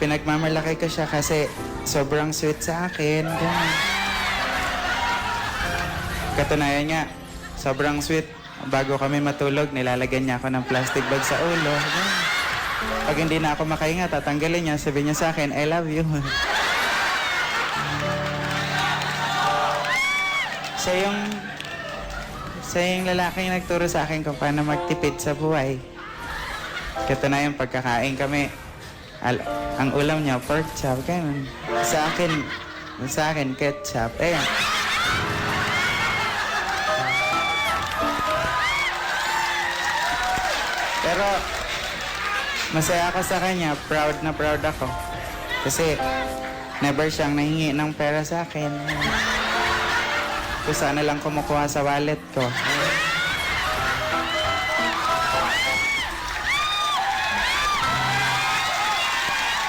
pinagmamalaki ko siya kasi sobrang sweet sa akin. Ganun. Katunayan nga, sobrang sweet. Bago kami matulog, nilalagyan niya ako ng plastic bag sa ulo. Ganun. Pag hindi na ako makahinga, tatanggalin niya. Sabi niya sa akin, I love you. siya yung siya yung lalaking nagturo sa akin kung paano magtipid sa buhay. Katunayan, pagkakain kami, al- ang ulam niya, pork chop, ganun. Sa akin, sa akin, ketchup. Ayan. Pero, masaya ako sa kanya. Proud na proud ako. Kasi, never siyang nahingi ng pera sa akin. Kung sana lang kumukuha sa wallet ko.